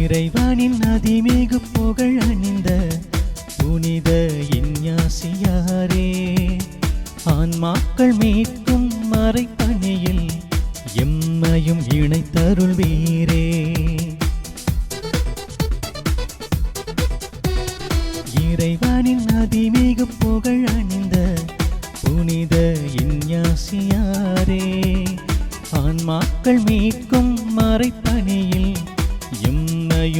இறைவனின் அதிமிகு புகழ் அணிந்த புனித இன்யாசியாரே ஆன்மாக்கள் மீட்கும் மறைப்பணியில் எம்மையும் இணைத்தருள் வீரே. இறைவனின் அதிமிகு புகழ் அணிந்த புனித இன்யாசியாரே ஆன்மாக்கள் மீட்கும் மறைப்பணியில்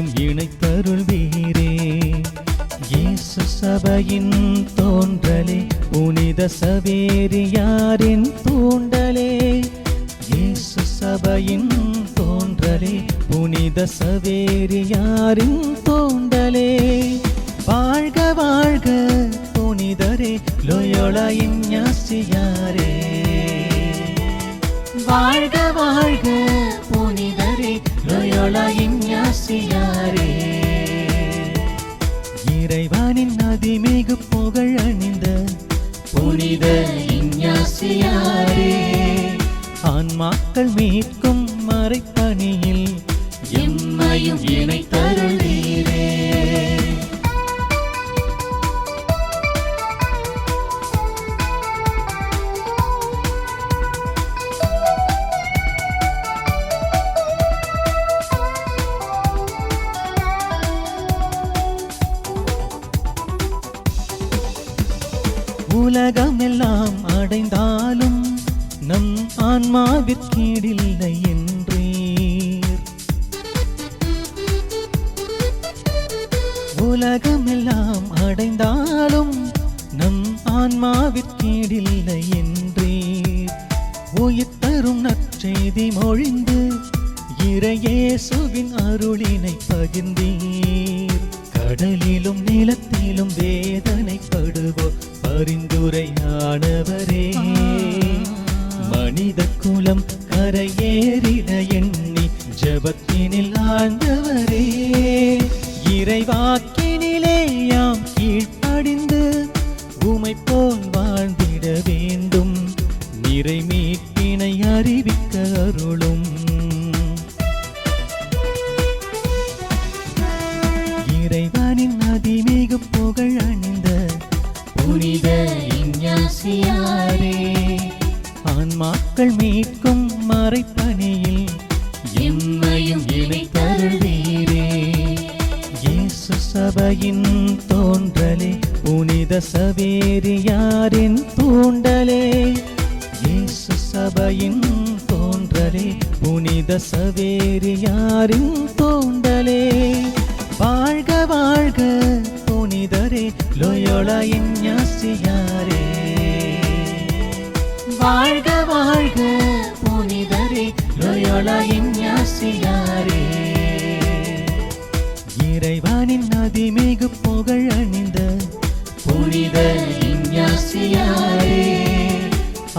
எம்மையும் இணைத்தருள்வீரே இயேசு சபையின் தோன்றலே புனித சவேரியாரின் தூண்டலே. இயேசு சபையின் தோன்றலே புனித சவேரியாரின் தோண்டலே. வாழ்க வாழ்க புனிதரே லோயோலா இஞ்ஞாசியாரே வாழ்க வாழ்க இஞ்ஞாசியாரே இறைவனின் அதிமிகு புகழ் அணிந்த புனித இஞ்ஞாசியாரே. ஆன்மாக்கள் மீட்கும் மறைப்பணியில் எம்மையும் இணைத்த உலகமெல்லாம் அடைந்தாலும் நம் ஆன்மாவிற்கீடில்லை என்றீர். உலகமெல்லாம் அடைந்தாலும் நம் ஆன்மாவிற்கீடில்லை என்றீர். உயிர் தரும் நற்செய்தி மொழிந்து இறையேசுவின் அருளினை பகிர்ந்தீர். கடலிலும் நிலத்திலும் வேதனைப்படுவோர் பரிந்துரையானவரே மனித குலம் கரையேறிட எண்ணி ஜபத்தினில் ஆண்டவரே. இறைவாக்கி ஆன்மாக்கள் மீட்கும் மறைப்பணியில் எம்மையும் இணைத்தருள்வீரே. இயேசு சபையின் தோன்றலே புனித சவேரியாரின் தூண்டலே. இயேசு சபையின் தோன்றலே புனித சவேரியாரின் தோண்டலே. வாழ்க வாழ்க புனிதரே லோயோலா இஞ்ஞாசியாரே வாழ்க வாழ்க புனிதரே லொயோலா இன்யாசியாரே இறைவனின் அதிமிகு புகழ் அணிந்த புனித இன்யாசியாரே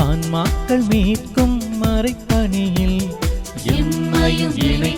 ஆன்மாக்கள் மீட்கும் மறைப்பணியில் எம்மையும் இணை